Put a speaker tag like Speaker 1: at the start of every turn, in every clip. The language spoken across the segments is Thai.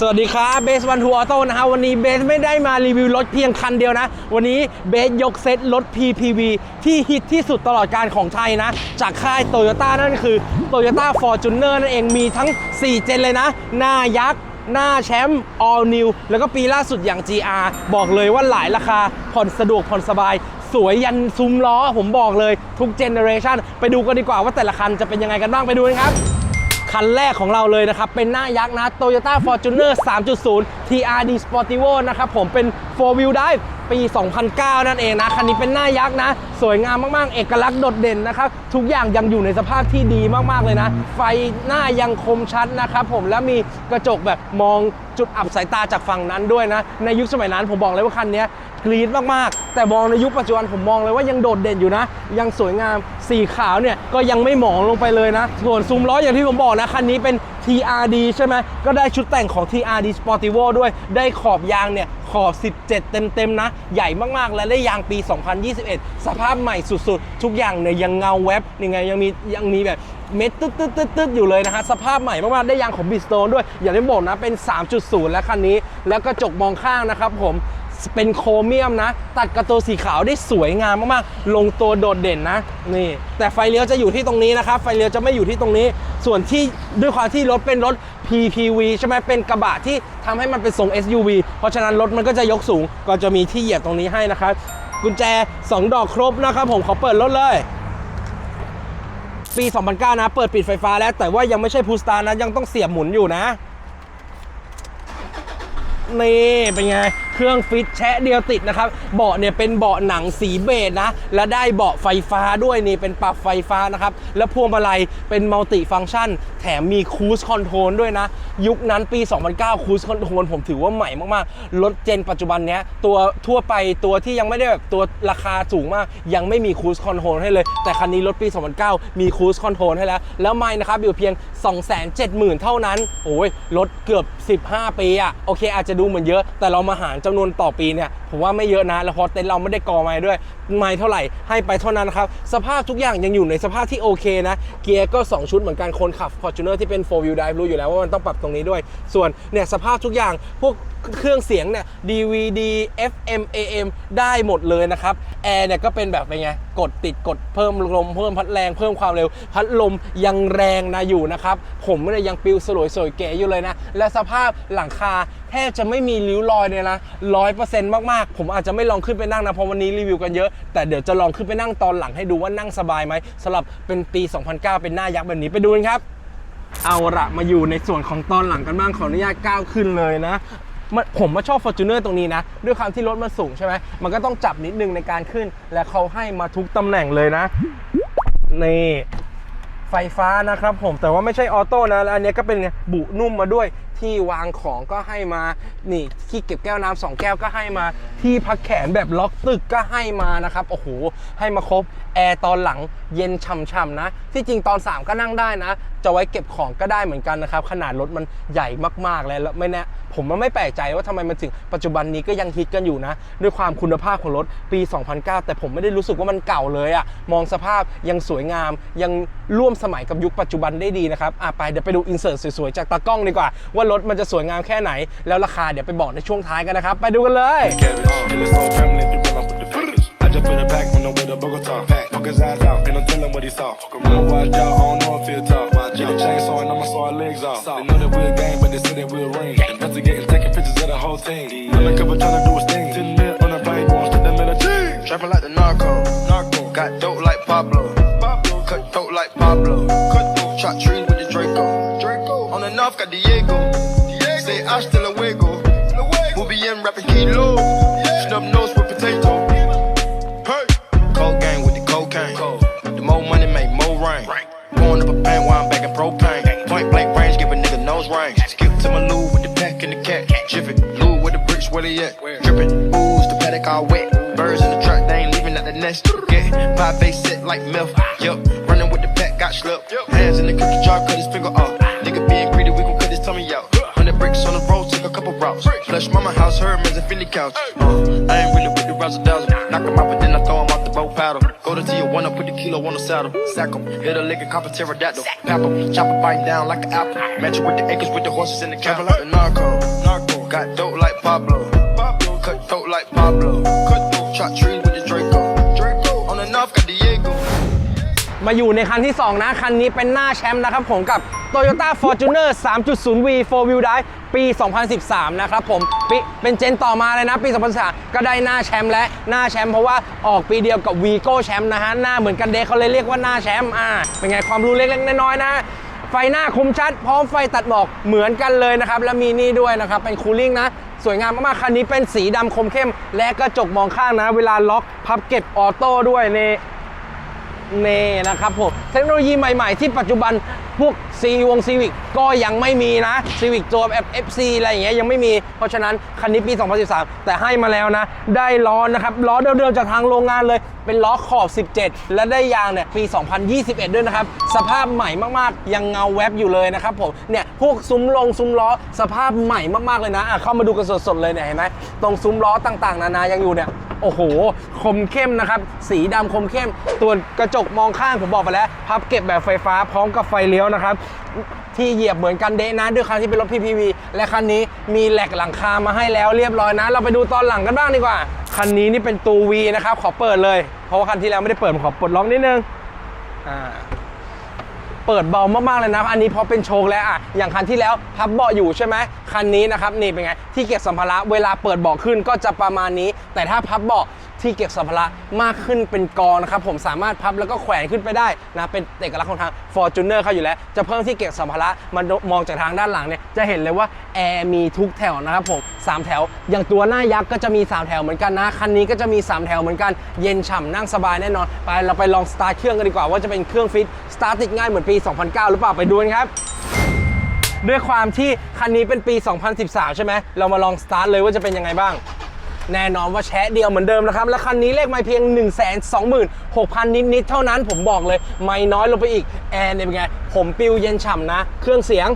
Speaker 1: สวัสดีครับเบสวันทูออโต้นะฮะวันนี้เบสไม่ได้มารีวิวรถเพียงคันเดียวนะ วันนี้เบสยกเซตรถ PPV ที่ฮิตที่สุดตลอดการของไทยนะ จากค่ายโตโยต้านั่นคือ Toyota Fortuner นั่นเองมีทั้ง 4 เจนเลยนะ หน้ายักษ์หน้าแชมป์ all new แล้วก็ปีล่าสุดอย่าง GR บอกเลยว่าหลายราคา ผ่อนสะดวกผ่อนสบาย สวยยันซุ้มล้อ ผมบอกเลยทุกเจเนอเรชันไปดูกันดีกว่าว่าแต่ละคันจะเป็นยังไงกันบ้างไปดูกันครับ คันแรกของเราเลยนะครับ เป็นหน้ายักษ์นะ Toyota Fortuner 3.0 TRD Sportivo นะครับผมเป็น 4 wheel drive ปี 2009 นั่นเองนะ คันนี้เป็นหน้ายักษ์นะ สวยงามมาก ๆ เอกลักษณ์โดดเด่นนะครับ ทุกอย่างยังอยู่ในสภาพที่ดีมาก ๆ เลยนะ ไฟหน้ายังคมชัดนะครับผม แล้วมีกระจกแบบมองจุดอับสายตาจากฝั่งนั้นด้วยนะ ในยุคสมัยนั้นผมบอกเลยว่าคันนี้กรี๊ดมาก ๆ แต่มองในยุคปัจจุบันผมมองเลยว่ายังโดดเด่นอยู่นะ ยังสวยงาม สีขาวเนี่ยก็ยังไม่หมองลงไปเลยนะ ส่วนซุ้มล้ออย่างที่ผมบอกนะคันนี้เป็น TRD ใช่ไหม ก็ได้ชุดแต่งของ TRD Sportivo ด้วย ได้ขอบยางเนี่ยขอบ 17 เต็ม ๆ นะใหญ่มากๆ และได้ยางปี 2021 สภาพใหม่สุดๆ ทุกอย่างเนี่ยยังเงาแวบยังไงยังมียังมีแบบเม็ดตึ๊ดตึ๊ดตึ๊ดตึ๊ดอยู่เลยนะฮะ สภาพใหม่มากๆ ได้ยางของบิสโตนด้วย อย่างที่บอกนะ เป็น 3.0 แล้วคันนี้ แล้วก็จกมองข้างนะครับผมเป็นโครเมียมนะ ตัดกระตัวสีขาวได้สวยงามมากๆ ลงตัวโดดเด่นนะนี่ แต่ไฟเลี้ยวจะอยู่ที่ตรงนี้นะครับ ไฟเลี้ยวจะไม่อยู่ที่ตรงนี้ ส่วนที่ด้วยความที่รถเป็นรถ PPV ใช่ไหมเป็นกระบะที่ทำให้มันเป็นทรง SUV เพราะฉะนั้นรถมันก็จะยกสูง ก็จะมีที่เหยียบตรงนี้ให้นะครับ กุญแจ 2 ดอกครบนะครับผมขอเปิดรถเลยปี 2009 นะ เปิดปิดไฟฟ้าแล้ว แต่ว่ายังไม่ใช่พูสตาร์นะ ยังต้องเสียบหมุนอยู่นะ นี่ เป็นไง เครื่องฟิตแชะเดียวติดนะครับ เบาะเนี่ยเป็นเบาะหนังสีเบจนะ และได้เบาะไฟฟ้าด้วยนี่เป็นปรับไฟฟ้านะครับ แล้วพวงมาลัยเป็นมัลติฟังก์ชัน แถมมีคูสคอนโทรลด้วยนะ ยุคนั้นปี 2009คูสคอนโทรลผมถือว่าใหม่มากๆ รถเจนปัจจุบันเนี้ยตัวทั่วไปตัวที่ยังไม่ได้แบบตัวราคาสูงมาก ยังไม่มีคูสคอนโทรลให้เลย แต่คันนี้รถปี 2009 มีคูสคอนโทรลให้แล้ว แล้วไม่นะครับอยู่เพียง 270,000 เท่านั้น โอ้ยรถเกือบ 15 ปีอะโอเคอาจจะดูเหมือนเยอะ แต่เรามาหารจำนวนต่อปีเนี่ยผมว่าไม่เยอะนะ แล้วพอเต็นท์เราไม่ได้กอไม้ด้วย ไม้เท่าไหร่ให้ไปเท่านั้นครับ สภาพทุกอย่างยังอยู่ในสภาพที่โอเคนะ เกียร์ก็ 2 ชุดเหมือนกันคนขับ Fortuner ที่เป็น 4 wheel drive รู้อยู่แล้วว่ามันต้องปรับตรงนี้ด้วย ส่วนเนี่ยสภาพทุกอย่างพวก เครื่องเสียงเนี่ย DVD FM AM ได้หมดเลยนะครับแอร์เนี่ยก็เป็นแบบเป็นไงกดติดกดเพิ่มลมเพิ่มพัดแรงเพิ่มความเร็ว พัดลมยังแรงนะอยู่นะครับผมเนี่ยยังปิวสลวยสวยเก๋อยู่เลยนะ และสภาพหลังคาแทบจะไม่มีริ้วรอยเลยนะร้อยเปอร์เซ็นต์มากๆ ผมอาจจะไม่ลองขึ้นไปนั่งนะเพราะวันนี้รีวิวกันเยอะ แต่เดี๋ยวจะลองขึ้นไปนั่งตอนหลังให้ดูว่านั่งสบายไหมสำหรับเป็นปี 2009 เป็นหน้ายักษ์แบบนี้ไปดูกันครับเอาละมาอยู่ในส่วนของตอนหลังกันบ้างขออนุญาตก้าวขึ้นเลยนะ มันผมมาชอบ Fortuner ตรงนี้นะ ด้วยความที่รถมันสูงใช่ไหมมันก็ต้องจับนิดนึงในการขึ้น และเขาให้มาทุกตำแหน่งเลยนะ นี่ไฟฟ้านะครับผมแต่ว่าไม่ใช่ออโต้นะแล้วอันนี้ก็เป็นบุนุ่มมาด้วยที่วางของก็ให้มา นี่ที่เก็บแก้วน้ำสองแก้วก็ให้มา ที่พักแขนแบบล็อกตึกก็ให้มานะครับ โอ้โห ให้มาครบ แอร์ตอนหลังเย็นช่ำๆนะ ที่จริงตอน 3 ก็นั่งได้นะ จะไว้เก็บของก็ได้เหมือนกันนะครับ ขนาดรถมันใหญ่มากๆเลยแล้วไม่แน่ผมมันไม่แปลกใจว่าทำไมมันถึงปัจจุบันนี้ก็ยังฮิตกันอยู่นะ ด้วยความคุณภาพของรถปี 2009 แต่ผมไม่ได้รู้สึกว่ามันเก่าเลยอะมองสภาพยังสวยงาม ยังร่วมสมัยกับยุคปัจจุบันได้ดีนะครับอะไปเดี๋ยวไปดูอินเสิร์ตสวยๆจากตากล้องดีกว่า ว่ารถมันจะสวยงามแค่ไหน แล้วราคาเดี๋ยวไปบอกในช่วงท้ายกันนะครับ ไปดูกันเลย
Speaker 2: cabbage. And this whole family to run up with the footage. I just put it back on the way to Bogota. Pack. Fuck his eyes out, and I'm telling what he saw. Fuck around, watch out, I don't know if he'll talk. Get a chainsaw and I'ma saw our legs off. They know that we're a gang, but they say that we're a ring. Investigating, taking pictures of the whole team. Undercover trying to do. Till lit on the plane, going to the military.
Speaker 3: Trapping like the narco. Narco. Got dope like Pablo. Pablo. Cut dope like Pablo. Cut throat. Chop trees with the Draco. Draco. On the north got Diego. Diego. Say hasta luego. Luego. We'll be in rapping kilo. Jiffy, Lou with the bricks, where they at? Drippin', ooze, the paddock all wet. Birds in the truck, they ain't leaving at the nest. Get pie face set like milk. Yup, running with the pack, got slipped. Hands in the cookie jar, cut his finger off. Nigga being greedy, we gon' cut his tummy out. Hundred bricks on the road, took a couple routes. Flush mama house, Hermes and Philly couch. Uh, I ain't really with the razzle dazzle. Knock him out, but then I throw him out the boat paddle. Go to Tijuana, put the kilo on the saddle. Sack him, hit a lick and cop a pterodactyl. Pap him, chop a bite down like an apple. Match it with the acres with the horses in the cattle the narco. Got dope like Pablo. Pablo. Cut throat like Pablo. Cut throat. Chop trees with the Draco. Draco. On the north got Diego.
Speaker 1: มาอยู่ในคันที่ 2 นะ คันนี้เป็นหน้าแชมป์นะครับผมกับ Toyota Fortuner 3.0V 4 Wheel Drive ปี 2013 นะครับผมปีเป็นเจนต่อมาเลยนะ ปี 2013 ก็ได้หน้าแชมป์และหน้าแชมป์เพราะว่าออกปีเดียวกับ Vigo แชมป์นะฮะ หน้าเหมือนกันเดเขาเลยเรียกว่าหน้าแชมป์อ่าเป็นไงความรู้เล็กๆน้อยๆนะ ฟหน้าคมชัด พร้อมไฟตัดหมอกเหมือนกันเลยนะครับ และมีนี่ด้วยนะครับ เป็นคูลิ่งนะ สวยงามมากๆคันนี้เป็นสีดำคมเข้ม และกระจกมองข้างนะ เวลาล็อกพับเก็บออโต้ด้วยนี่ นี่นะครับผมเทคโนโลยีใหม่ๆ ที่ปัจจุบันพวกซีวงซีวิกก็ยังไม่มีนะซีวิกตัว FFC อะไรอย่างเงี้ยยังไม่มี เพราะฉะนั้นคันนี้ปี 2013 แต่ให้มาแล้วนะ ได้ล้อนะครับล้อเดิมๆจากทางโรงงานเลย เป็นล้อขอบ 17 และได้ยางเนี่ยปี 2021 ด้วยนะครับ สภาพใหม่มากๆ ยังเงาแวบอยู่เลยนะครับผมเนี่ย วกซุ้มลงซุ้มล้อสภาพใหม่มากๆเลยนะอะเข้ามาดูกันสดๆเลยเนี่ยเห็นไหมตรงซุ้มล้อต่างๆ นานายังอยู่เนี่ยโอ้โห คมเข้มนะครับ สีดำคมเข้ม ตัวกระจกมองข้างผมบอกไปแล้ว พับเก็บแบบไฟฟ้าพร้อมกับไฟเลี้ยวนะครับ ที่เหยียบเหมือนกันเดะนะ ด้วยคันที่เป็นรถ PPV และคันนี้มีแหลกหลังคามาให้แล้วเรียบร้อยนะ เราไปดูตอนหลังกันบ้างดีกว่า คันนี้นี่เป็นตัว V นะครับ ขอเปิดเลย เพราะว่าคันที่แล้วไม่ได้เปิดผมขอปลดล็อกนิดนึง อ่า เปิดเบามากๆเลยนะอันนี้เพราะเป็นโชคแล้วอะอย่างคันที่แล้วพับเบาะอยู่ใช่ไหมคันนี้นะครับนี่เป็นไงที่เก็บสัมภาระเวลาเปิดเบาะขึ้นก็จะประมาณนี้ แต่ถ้าพับเบาะ ที่เก็บสัมภาระมากขึ้นเป็นกองนะครับผมสามารถพับแล้วก็แขวนขึ้นไปได้นะเป็นเอกลักษณ์ของทาง Fortuner เขาอยู่แล้ว จะเพิ่มที่เก็บสัมภาระมันมองจากทางด้านหลังเนี่ยจะเห็นเลยว่าแอร์มีทุกแถวนะครับผมสามแถว อย่างตัวหน้ายักษ์ก็จะมี 3 แถวเหมือนกันนะคันนี้ก็จะมี 3 แถวเหมือนกันเย็นฉ่ำนั่งสบายแน่นอนไปเราไปลองสตาร์ทเครื่องกันดีกว่าว่าจะเป็นเครื่องฟิตสตาร์ทติดง่ายเหมือนปี 2009 หรือเปล่าไปดูกันครับด้วยความที่คันนี้เป็นปี 2013 ใช่ไหม เรามาลองสตาร์ทเลยว่าจะเป็นยังไงบ้าง แน่นอนว่าแชะเดียวเหมือนเดิมนะครับ และคันนี้เลขไม่เพียง 1 2 6 0 0 0 นิดๆเท่านั้นผมบอกเลย ไม่น้อยลงไปอีกแอร์เนี่ยเป็นไงผมปิวเย็นฉ่ำนะ เครื่องเสียง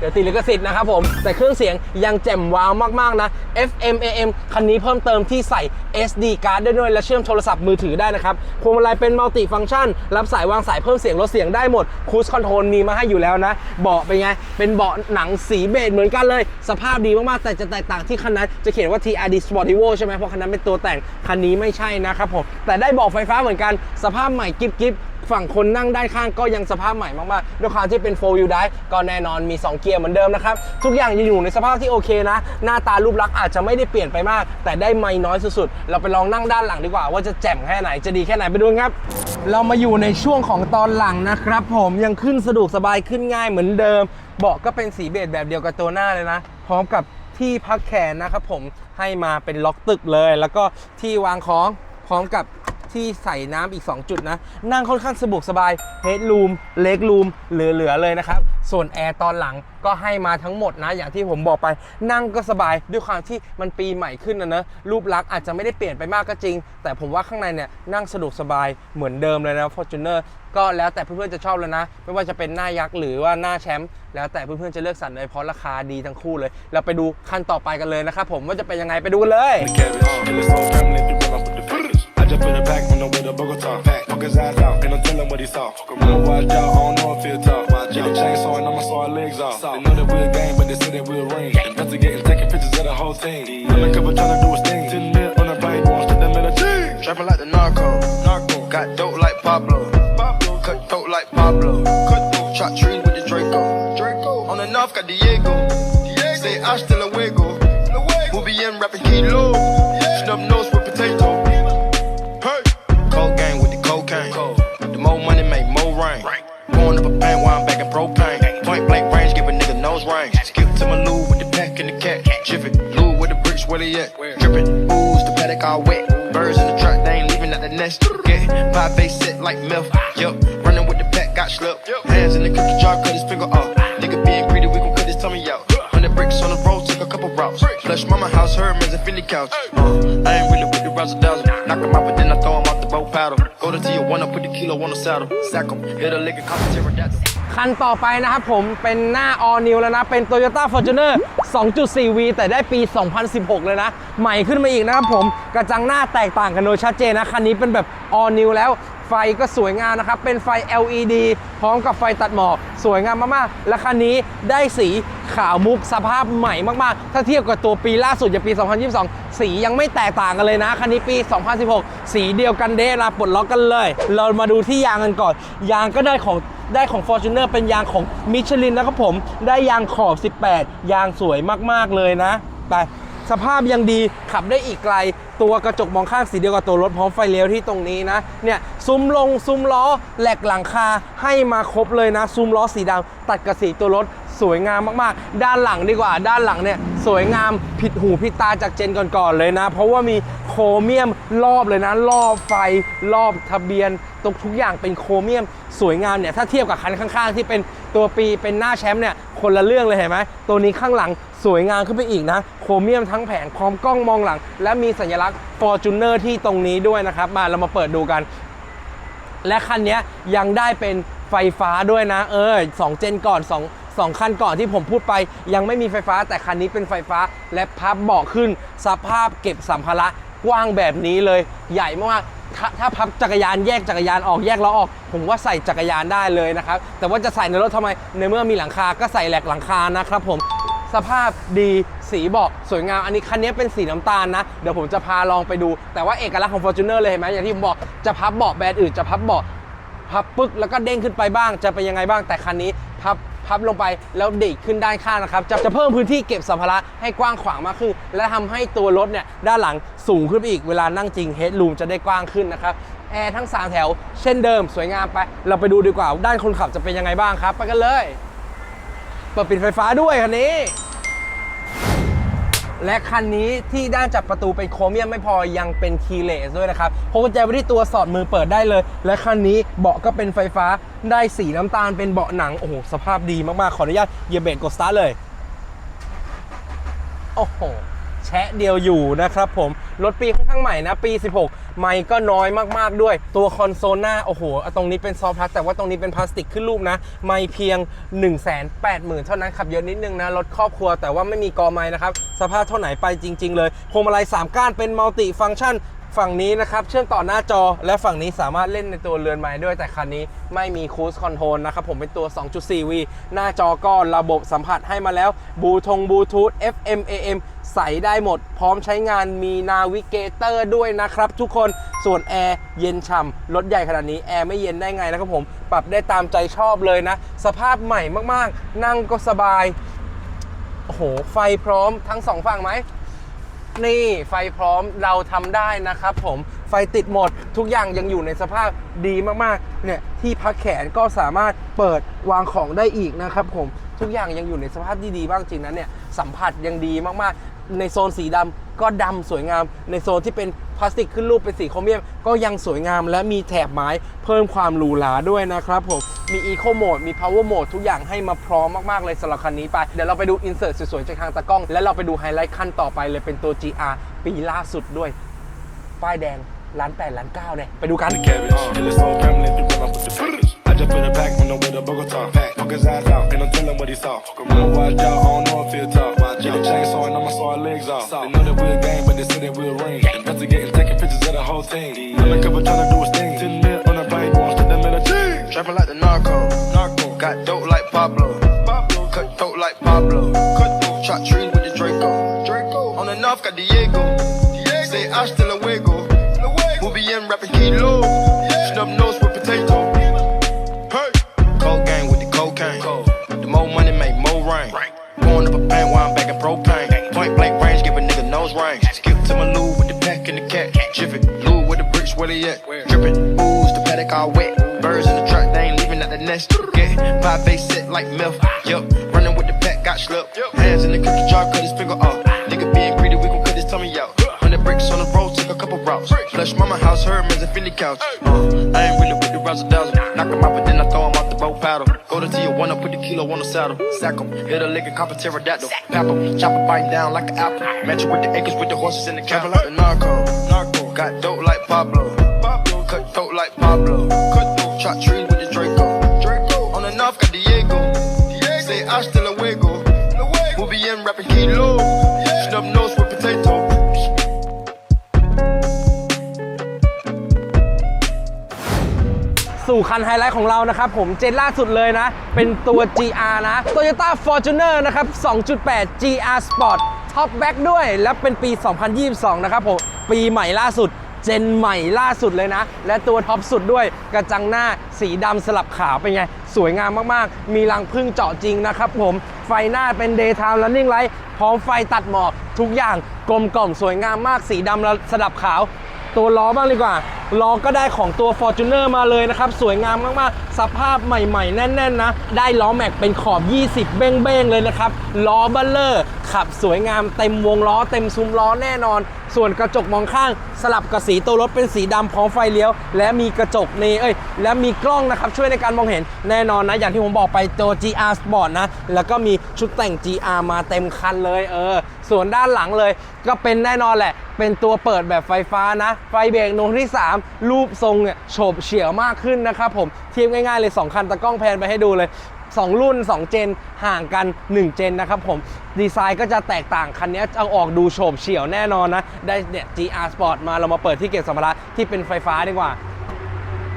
Speaker 1: เดี๋ยวติดลิขสิทธิ์นะครับผม แต่เครื่องเสียงยังแจ่มว้าวมากๆนะ FM AM คันนี้เพิ่มเติมที่ใส่ SD card ได้ด้วยและเชื่อมโทรศัพท์มือถือได้นะครับพวงมาลัยเป็นมัลติฟัง c t ชัน รับสายวางสายเพิ่มเสียงลดเสียงได้หมดคูสคอนโทรลมีมาให้อยู่แล้วนะ เบาะเป็นไง เป็นเบาะหนังสีเบจเหมือนกันเลย สภาพดีมากๆ แต่จะแตกต่างที่คันนั้นจะเขียนว่า TRD Sportivo ใช่ไหมเพราะคันนั้นเป็นตัวแต่งคันนี้ไม่ใช่นะครับผมแต่ได้เบาะไฟฟ้าเหมือนกันสภาพใหม่กิ๊บกิ๊บ ฝั่งคนนั่งด้านข้างก็ยังสภาพใหม่มากๆด้วยความที่เป็น4 wheel drive ก็แน่นอนมี 2 เกียร์เหมือนเดิมนะครับ ทุกอย่างยังอยู่ในสภาพที่โอเคนะ หน้าตารูปลักษณ์อาจจะไม่ได้เปลี่ยนไปมาก แต่ได้ไม่น้อยสุดๆ เราไปลองนั่งด้านหลังดีกว่า ว่าจะแจ่มแค่ไหนจะดีแค่ไหนไปดูครับ เรามาอยู่ในช่วงของตอนหลังนะครับผมยังขึ้นสะดวกสบายขึ้นง่ายเหมือนเดิมเบาะก็เป็นสีเบจแบบเดียวกับตัวหน้าเลยนะ พร้อมกับที่พักแขนนะครับผมให้มาเป็นล็อกตึกเลย แล้วก็ที่วางของพร้อมกับ ที่ใส่น้ำอีก 2 จุดนะ นั่งค่อนข้างสะดวกสบายเฮดรูมเล็กรูมเหลือๆเลยนะครับ ส่วนแอร์ตอนหลังก็ให้มาทั้งหมดนะ อย่างที่ผมบอกไป นั่งก็สบายด้วยความที่มันปีใหม่ขึ้นนะเนอะรูปลักษณ์อาจจะไม่ได้เปลี่ยนไปมากก็จริง แต่ผมว่าข้างในเนี่ยนั่งสะดวกสบายเหมือนเดิมเลยนะ Fortuner ก็แล้วแต่เพื่อนๆจะชอบแล้วนะ ไม่ว่าจะเป็นหน้ายักษ์หรือว่าหน้าแชมป์แล้วแต่เพื่อนๆจะเลือกสรรเลยเพราะราคาดีทั้งคู่เลย เราไปดูขั้นต่อไปกันเลยนะครับผมว่าจะเป็นยังไงไปดูกันเลย
Speaker 2: up with the when I just put it back the way to Bogota. Pack. Fuck his eyes out, and I'm telling what he saw. I'ma watch out, I don't know if he'll talk. Get a chainsaw and I'ma saw our legs off. They know that we're a gang, but they say that we're a ring. Investigating, taking pictures of the whole team. Undercover trying to do a thing. Till lit on the right, wants to them in a team.
Speaker 3: Trapping like the narco. Narco. Got dope like Pablo. Pablo. Cut dope like Pablo. Cut throat. Chop trees with the Draco. Draco. On the north got Diego. Diego. Say hasta luego. Luego. We'll be in rapping kilo. All wet. Birds in the truck, they ain't leaving at the nest. Get pie face set like milk. Yup, running with the pack, got slipped. Hands in the cookie jar, cut his finger off. Nigga being greedy, we gon' cut his tummy out. Hundred bricks on the road, took a couple routes. Flush mama house, Hermes and Philly couch. Uh, I ain't really with the razzle dazzle. Paddle. Go to Tijuana, put the kilo on the saddle. Sack him, hit a lick and cop a pterodactyl.
Speaker 1: คันต่อไปนะครับผมเป็นหน้า all new แล้วนะ เป็น Toyota Fortuner 2.4V แต่ได้ปี 2016 เลยนะ ใหม่ขึ้นมาอีกนะครับผม กระจังหน้าแตกต่างกันโดยชัดเจนนะ คันนี้เป็นแบบ all new แล้ว ไฟก็สวยงามนะครับ เป็นไฟ LED พร้อมกับไฟตัดหมอกสวยงามมากๆ และคันนี้ได้สีขาวมุกสภาพใหม่มากๆ ถ้าเทียบกับตัวปีล่าสุดอย่างปี 2022 สียังไม่แตกต่างกันเลยนะ คันนี้ปี 2016 สีเดียวกันเด้นะปลดล็อกกันเลย เรามาดูที่ยางกันก่อน ยางก็ได้ของได้ของ Fortuner เป็นยางของมิชลินนะครับผม ได้ยางขอบ 18 ยางสวยมากๆเลยนะ ไป สภาพยังดีขับได้อีกไกล ตัวกระจกมองข้างสีเดียวกับตัวรถพร้อมไฟเลี้ยวที่ตรงนี้นะเนี่ยซุ้มลงซุ้มล้อแหลกหลังคาให้มาครบเลยนะซุ้มล้อสีดำตัดกับสีตัวรถ สวยงามมากๆ ด้านหลังดีกว่า ด้านหลังเนี่ยสวยงามผิดหูผิดตาจากเจนก่อนๆเลยนะ เพราะว่ามีโครเมียมรอบเลยนะรอบไฟรอบทะเบียนตรงทุกอย่างเป็นโครเมียมสวยงามเนี่ยถ้าเทียบกับคันข้างๆ ที่เป็นตัวปีเป็นหน้าแชมป์เนี่ยคนละเรื่องเลยเห็นไหมตัวนี้ข้างหลังสวยงามขึ้นไปอีกนะ โครเมียมทั้งแผงพร้อมกล้องมองหลัง และมีสัญลักษณ์ Fortuner ที่ตรงนี้ด้วยนะครับ มาเรามาเปิดดูกัน และคันนี้ยังได้เป็นไฟฟ้าด้วยนะ เออสองเจนก่อนส องสองคันก่อนที่ผมพูดไป ยังไม่มีไฟฟ้าแต่คันนี้เป็นไฟฟ้าและพับเบาะขึ้น สภาพเก็บสัมภาระกว้างแบบนี้เลย ใหญ่มากถถ้าพับจักรยานแยกจักรยานออกแยกล้อออก ผมว่าใส่จักรยานได้เลยนะครับ แต่ว่าจะใส่ในรถทำไม ในเมื่อมีหลังคาก็ใส่แหลกหลังคานะครับผมสภาพดีสีเบาะสวยงาม อันนี้คันนี้เป็นสีน้ำตาลนะ เดี๋ยวผมจะพาลองไปดู แต่ว่าเอกลักษณ์ของ Fortuner เลยเห็นไหมอย่างที่ผมบอกจะพับเบาะแบรนด์อื่นจะพับเบาะพับปึ๊กแล้วก็เด้งขึ้นไปบ้างจะเป็นยังไงบ้างแต่คันนี้พับ พับลงไปแล้วดีดขึ้นด้านข้างนะครับจะจะเพิ่มพื้นที่เก็บสัมภาระให้กว้างขวางมากขึ้น และทำให้ตัวรถเนี่ยด้านหลังสูงขึ้นอีกเวลานั่งจริงเฮดรูมจะได้กว้างขึ้นนะครับแอร์ทั้ง 3 แถว เช่นเดิมสวยงามไป เราไปดูดีกว่าด้านคนขับจะเป็นยังไงบ้างครับ ไปกันเลย เปิดปิดไฟฟ้าด้วยคันนี้ และคันนี้ที่ด้านจับประตูเป็นโครเมียมไม่พอยังเป็นคีย์เลสด้วยนะครับพกกุญแจไว้ที่ตัวสอดมือเปิดได้เลย และคันนี้เบาะก็เป็นไฟฟ้าได้สีน้ำตาลเป็นเบาะหนัง โอ้โห สภาพดีมากๆ ขออนุญาตเหยียบเบรกกดสตาร์ทเลย โอ้โห แชะเดียวอยู่นะครับผมรถปีค่อนข้างใหม่นะปี 16 ไม่ก็น้อยมากๆด้วย ตัวคอนโซลหน้า โอ้โห ตรงนี้เป็นซอฟต์พลาสแต่ว่าตรงนี้เป็นพลาสติกขึ้นรูปนะ ไม่เพียง 1 8 0 0 0 0 เท่านั้นขับเยอะนิดนึงนะ รถครอบครัวแต่ว่าไม่มีกอไม้นะครับ สภาพเท่าไหนไปจริง ๆ เลยพวงมาลัย3ก้านเป็นมัลติฟัง c t ชันฝั่งนี้นะครับ เชื่อมต่อหน้าจอและฝั่งนี้สามารถเล่นในตัวเรือนไม้ด้วยแต่คันนี้ไม่มีคู i คอนโทรลนะครับ ผมเป็นตัว 2.4V หน้าจอก็ระบบสัมผัสให้มาแล้วบูทงบูทูธ FM AM ใส่ได้หมด พร้อมใช้งานมีนาวิเกเตอร์ด้วยนะครับทุกคนส่วนแอร์เย็นฉ่ำรถใหญ่ขนาดนี้แอร์ไม่เย็นได้ไงนะครับผมปรับได้ตามใจชอบเลยนะ สภาพใหม่มากๆ นั่งก็สบายโอ้โหไฟพร้อมทั้งสองฝั่งไหมนี่ไฟพร้อมเราทำได้นะครับผมไฟติดหมดทุกอย่างยังอยู่ในสภาพดีมากๆเนี่ยที่พักแขนก็สามารถเปิดวางของได้อีกนะครับผมทุกอย่างยังอยู่ในสภาพที่ดีบ้างจริงนั้นเนี่ยสัมผัสยังดีมากๆ ในโซนสีดำก็ดำสวยงาม ในโซนที่เป็นพลาสติกขึ้นรูปเป็นสีโครเมียม ก็ยังสวยงามและมีแถบไม้เพิ่มความหรูหราด้วยนะครับผม มี Eco Mode มี Power Mode ทุกอย่างให้มาพร้อมมากๆเลยสำหรับคันนี้ไป เดี๋ยวเราไปดูอินเสิร์ตสวยๆจากทางตากล้อง และเราไปดูไฮไลท์ขั้นต่อไปเลยเป็นตัว GR ปีล่าสุดด้วย ป้ายแดงล้านแปดล้านเก้าเนี่ยไปดูกัน
Speaker 2: cabbage. Till it's whole family up with the footage. I just back the way to Bogota. Pack, fuck his eyes out, and I'm telling what he saw. Fuck around, watch out, I don't know if he'll talk. Get a chainsaw and I'ma saw legs off. They know that we're a gang, but they say that we'll ring. Investigating, taking pictures of the whole thing. Undercover trying to do his thing. Till lit on the bike, wants to them in a G.
Speaker 3: Trapping like the narco. Narco. Got dope like Pablo. Pablo. Cut throat like Pablo. Cut throat. Chop trees with the Draco. Draco. On the north got Diego. Diego. Say hasta luego. Luego. We'll be in rapping kilo. Snub nose and. Jiffy, Lou with the bricks, where they at? Drippin', ooze, the paddock all wet. Birds in the truck, they ain't leaving at the nest. Get pie face set like milk. Yup, running with the pack, got slipped. Hands in the cookie jar, cut his finger off. Nigga being greedy, we gon' cut his tummy out. Hundred bricks on the road, took a couple routes. Flush mama house, Herman's and Philly couch. Uh, I ain't really with the razzle dazzle. Knock him out, but then I throw him out the boat paddle. Go to Tijuana, put the kilo on the saddle. Sack him, hit a lick and cop a pterodactyl. Pap him, chop a bite down like an apple. Match it with the acres, with the horses in the cattle. narco. Narco. Got dope like Pablo. Pablo. Cut throat like Pablo. Cut throat. Chop trees with the Draco. Draco. On the north got Diego. Diego. Say hasta luego. Luego. We'll be in rapping kilo. Yeah. Snub nose with potato.
Speaker 1: โคันไฮไลท์ของเรานะครับผมเจนล่าสุดเลยนะ เป็นตัว GR นะ Toyota Fortuner นะครับ 2.8 GR Sport ท็อปแบ็กด้วย และเป็นปี 2022 นะครับผม ปีใหม่ล่าสุด เจนใหม่ล่าสุดเลยนะ และตัวท็อปสุดด้วยกระจังหน้าสีดำสลับขาวเป็นไง สวยงามมากๆ มีรังพึ่งเจาะจริงนะครับผม ไฟหน้าเป็น Daytime Running Light พร้อมไฟตัดหมอกทุกอย่างกลมกล่อมสวยงามมากสีดำและสลับขาว ตัวล้อบ้างดีกว่าล้อก็ได้ของตัว Fortuner มาเลยนะครับ สวยงามมากๆ สภาพใหม่ๆ แน่นๆ นะ ได้ล้อแม็กเป็นขอบ 20 เบ้งๆ เลยนะครับ ล้อเบัลเลอร์ ขับสวยงามเต็มวงล้อเต็มซุ้มล้อแน่นอน ส่วนกระจกมองข้างสลับกับสีตัวรถเป็นสีดำพร้อมไฟเลี้ยว และมีกระจกนี่เอ้ย และมีกล้องนะครับ ช่วยในการมองเห็นแน่นอนนะ อย่างที่ผมบอกไปตัว GR Sport นะ แล้วก็มีชุดแต่ง GR มาเต็มคันเลยเออ ส่วนด้านหลังเลย ก็เป็นแน่นอนแหละ เป็นตัวเปิดแบบไฟฟ้านะ ไฟเบรกโนที่ 3 รูปทรงเนี่ยโฉบเฉี่ยวมากขึ้นนะครับผมเทียบง่ายๆเลย 2 คันตะกล้องแพนไปให้ดูเลย2 รุ่น 2 เจนห่างกัน 1 เจนนะครับผม ดีไซน์ก็จะแตกต่างคันนี้เอาออกดูโฉบเฉี่ยวแน่นอนนะ ได้เนี่ย GR Sport มาเรามาเปิดที่เก็บสัมภาระที่เป็นไฟฟ้าดีกว่า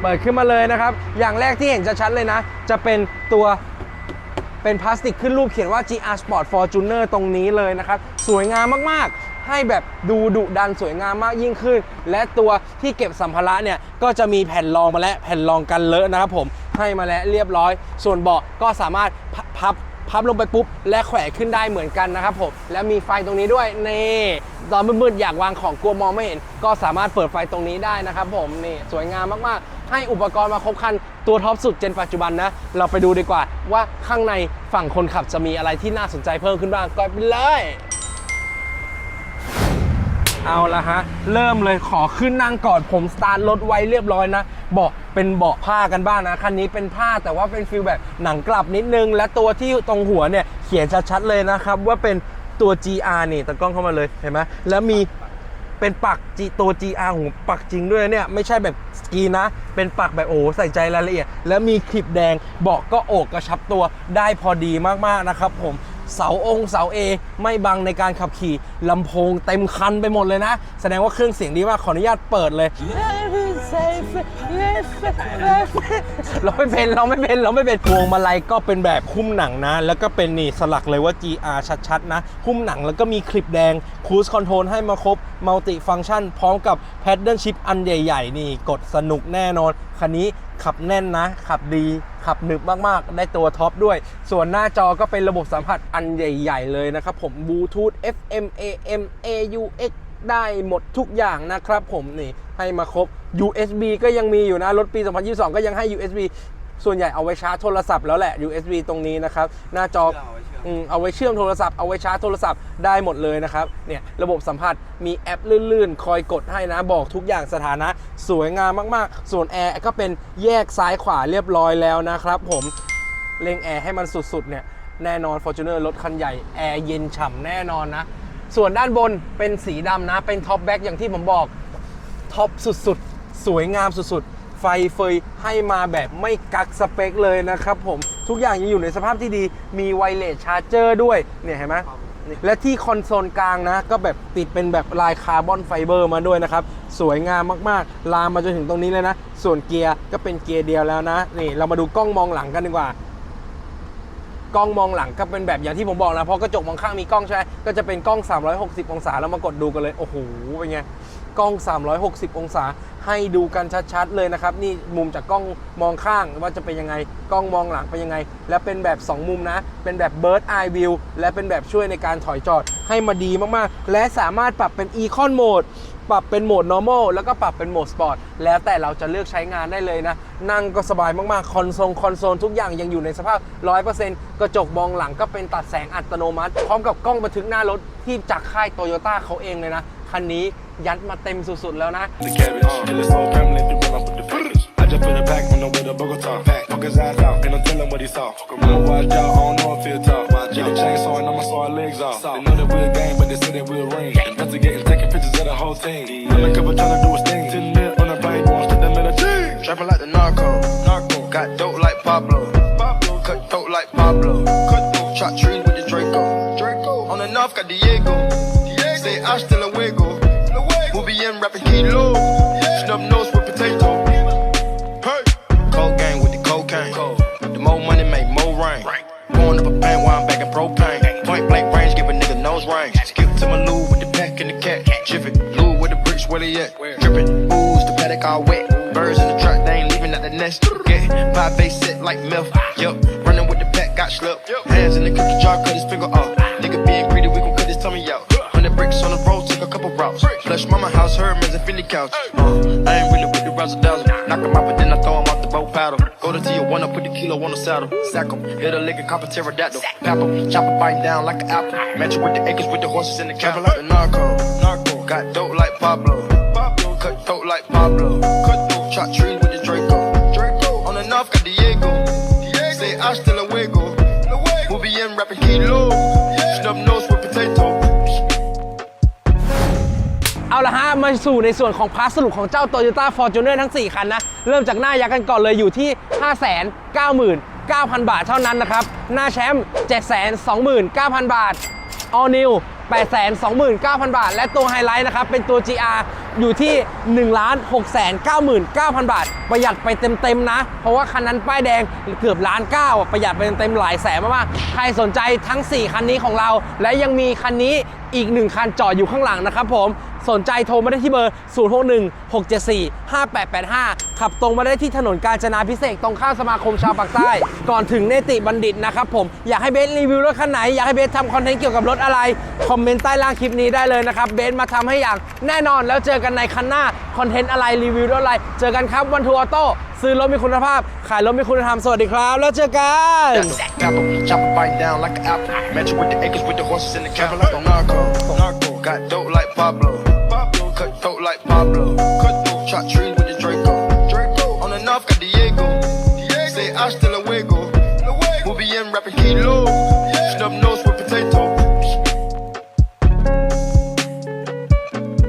Speaker 1: เปิดขึ้นมาเลยนะครับ อย่างแรกที่เห็นจะชัดเลยนะ จะเป็นตัว เป็นพลาสติกขึ้นรูปเขียนว่า GR Sport Fortuner ตรงนี้เลยนะครับ สวยงามมาก ๆให้แบบดูดุดันสวยงามมากยิ่งขึ้น และตัวที่เก็บสัมภาระเนี่ย ก็จะมีแผ่นรองมาแล้วแผ่นรองกันเลอะนะครับผมให้มาแล้วเรียบร้อย ส่วนเบาะก็สามารถพับพับพับลงไปปุ๊บ และแขวะขึ้นได้เหมือนกันนะครับผม และมีไฟตรงนี้ด้วย นี่ตอนมืดๆอยากวางของกลัวมองไม่เห็น ก็สามารถเปิดไฟตรงนี้ได้นะครับผมนี่สวยงามมากๆ ให้อุปกรณ์มาครบคัน ตัวท็อปสุดเจนปัจจุบันนะ เราไปดูดีกว่าว่าข้างในฝั่งคนขับจะมีอะไรที่น่าสนใจเพิ่มขึ้นบ้างก็ไปเลยเอาละฮะ เริ่มเลยขอขึ้นนั่งก่อนผมสตาร์ทรถไว้เรียบร้อยนะเบาะเป็นเบาะผ้ากันบ้างนะ คันนี้เป็นผ้าแต่ว่าเป็นฟิลแบบหนังกลับนิดนึง และตัวที่ตรงหัวเนี่ย เขียนชัดๆเลยนะครับ ว่าเป็นตัว GR นี่ตะกล้องเข้ามาเลย เห็นไหมแล้วมี เป็นปักจีตัว GR หูปักจริงด้วยเนี่ยไม่ใช่แบบสกีนนะ เป็นปักแบบโอ้ใส่ใจรายละเอียด แล้วมีคลิปแดงเบาะก็โอกกระชับตัวได้พอดีมากๆนะครับผมเสาองค์เสาเอไม่บังในการขับขี่ลำโพงเต็มคันไปหมดเลยนะ แสดงว่าเครื่องเสียงดีมากขออนุญาตเปิดเลย เราไม่เป็นเราไม่เป็นเราไม่เป็นพวงมาลัยก็เป็นแบบคุ้มหนังนะ แล้วก็เป็นนี่สลักเลยว่า GR ชัดๆนะ คุ้มหนังแล้วก็มีคลิปแดงคูสคอนโทรลให้มาครบมัลติฟัง c t ชัน พร้อมกับแพดเดิลชิพอันใหญ่ๆ นี่กดสนุกแน่นอน คันนี้ขับแน่นนะ ขับดีขับหนึบมากๆ ได้ตัวท็อปด้วย ส่วนหน้าจอก็เป็นระบบสัมผัสอันใหญ่ ๆ เลยนะครับผมบลูทูธ FM AM AUX ได้หมดทุกอย่างนะครับผมนี่ให้มาครบ USB ก็ยังมีอยู่นะ รถปี 2022 ก็ยังให้ USB ส่วนใหญ่เอาไว้ชาร์จโทรศัพท์แล้วแหละ USB ตรงนี้นะครับ หน้าจออืมเอาไว้เชื่อมโทรศัพท์เอาไว้ชาร์จโทรศัพท์ได้หมดเลยนะครับเนี่ยระบบสัมผัสมีแอปลื่นๆ คอยกดให้นะบอกทุกอย่างสถานะ สวยงามมากๆ ส่วนแอร์ก็เป็นแยกซ้ายขวาเรียบร้อยแล้วนะครับผมเร่งแอร์ให้มันสุดๆเนี่ยแน่นอน Fortuner รถคันใหญ่ แอร์เย็นฉ่ำแน่นอนนะ ส่วนด้านบนเป็นสีดำนะ เป็นท็อปแบ็กอย่างที่ผมบอกท็อปสุดๆ สวยงามสุดๆ ไฟเฟยให้มาแบบไม่กักสเปคเลยนะครับผม ทุกอย่างยังอยู่ในสภาพที่ดี มีไวเลสชาร์เจอร์ด้วย เนี่ยเห็นไหมและที่คอนโซลกลางนะ ก็แบบติดเป็นแบบลายคาร์บอนไฟเบอร์มาด้วยนะครับ สวยงามมากๆ ลามมาจนถึงตรงนี้เลยนะ ส่วนเกียร์ก็เป็นเกียร์เดียวแล้วนะ นี่เรามาดูกล้องมองหลังกันดีกว่า กล้องมองหลังก็เป็นแบบอย่างที่ผมบอกนะเพราะกระจกมองข้างมีกล้องใช่ไหมก็จะเป็นกล้อง 360 องศาแล้วมากดดูกันเลยโอ้โหเป็นไงกล้อง 360 องศาให้ดูกันชัดๆเลยนะครับ นี่มุมจากกล้องมองข้างว่าจะเป็นยังไง กล้องมองหลังเป็นยังไง และเป็นแบบ 2 มุมนะ เป็นแบบ bird eye view และเป็นแบบช่วยในการถอยจอดให้มาดีมากๆ และสามารถปรับเป็น econ mode ปรับเป็นโหมด normal แล้วก็ปรับเป็นโหมด sport แล้วแต่เราจะเลือกใช้งานได้เลยนะ นั่งก็สบายมากๆ คอนโซลคอนโซลทุกอย่างยังอยู่ในสภาพ 100%กระจกมองหลังก็เป็นตัดแสงอัตโนมัติ พร้อมกับกล้องบันทึกหน้ารถที่จากค่ายโตโยต้าเขาเองเลยนะ คันนี้ยัดมาเต็มสุดๆแล้วนะ
Speaker 2: The cabbage, and this whole family through run up with the bricks. I just put it back on the way to Bogota. Pack, fuck his eyes out, ain't no telling what he saw. Fuck around, watch out, I don't know if he'll talk. Get a chainsaw and I'ma saw our legs off. They know that we're a gang, but they say that we're a ring. Investigating, taking pictures of the whole team. Undercover trying to do his thing. Sitting there on the bike, won't spit them in a team.
Speaker 3: Trapping like the narco. Narco. Got dope like Pablo. Pablo. Cut throat like Pablo. Cut. Chop trees with the Draco. Draco. On the north got Diego. Diego. Say hasta luego. Luego. We'll be in rapping kilo. Point blank range, give a nigga nose range. Skip to my Lou with the pack and the cat. Jiffy, Lou with the bricks, where they at? Drippin', ooze, the paddock all wet. Birds in the truck, they ain't leaving out the nest. Get five face set like milk. Yup, running with the pack, got slipped. Hands in the cookie jar, cut his finger off. Nigga being greedy, we gon' cut his tummy out. Hundred bricks on the road, took a couple routes. Flush mama house, Hermes and Philly couch. Uh, I ain't really with the razzle dazzle. Knock him out, but then I throw him off the paddle. Go to Tijuana, put the kilo on the saddle. Sack him, hit a lick and cop a pterodactyl. Pap him, chop a bite down like an apple. Match it with the acres, with the horses in the cattle. Like the narco, narco. Got dope like Pablo. Pablo. Cut throat like Pablo. Cut throat. Chop trees with the Draco. Draco. On the north, got Diego. Diego. Say hasta luego. We'll be in rapping kilo.
Speaker 1: ละฮะ มาสู่ในส่วนของพาร์ทสรุปของเจ้า Toyota Fortuner ทั้ง 4 คันนะ เริ่มจากหน้ายักษ์กันก่อนเลยอยู่ที่ 599,000 บาทเท่านั้นนะครับ หน้าแชมป์729,000 บาท All New 829,000 บาท และตัวไฮไลท์นะครับ เป็นตัว GR อยู่ที่ 1 699,000 บาท ประหยัดไปเต็ม ๆ นะ เพราะว่าคันนั้นป้ายแดงเกือบล้านเก้าประหยัดไปเต็มๆหลายแสนมากๆใครสนใจทั้ง 4 คันนี้ของเรา และยังมีคันนี้อีก 1 คันจอดอยู่ข้างหลังนะครับผม สนใจโทรมาได้ที่เบอร์ 061 674 5885 ขับตรงมาได้ที่ถนนกาญจนาพิเศษกตรงข้ามสมาคมชาวปากใต้ ก่อนถึงเนติบัณฑิตนะครับผม อยากให้เบสรีวิวรถคันไหน อยากให้เบสทำคอนเทนต์เกี่ยวกับรถอะไร คอมเมนต์ใต้ล่างคลิปนี้ได้เลยนะครับ เบสมาทำให้อย่างแน่นอนแล้วเจอกันในคันหน้า คอนเทนต์อะไรรีวิวรถอะไร เจอกันครับวันทัวร์ออโต้ซื้อรถมีคุณภาพ ขายรถมีคุณธรรม สวัสดีครับ แล้วเจอกัน
Speaker 3: Pap him, chop a bite down like an apple. Match it with the acres, with the horses in the cattle. Like the narco, narco. Got dope like Pablo. Cut like Pablo. Cut throat. Chop trees with the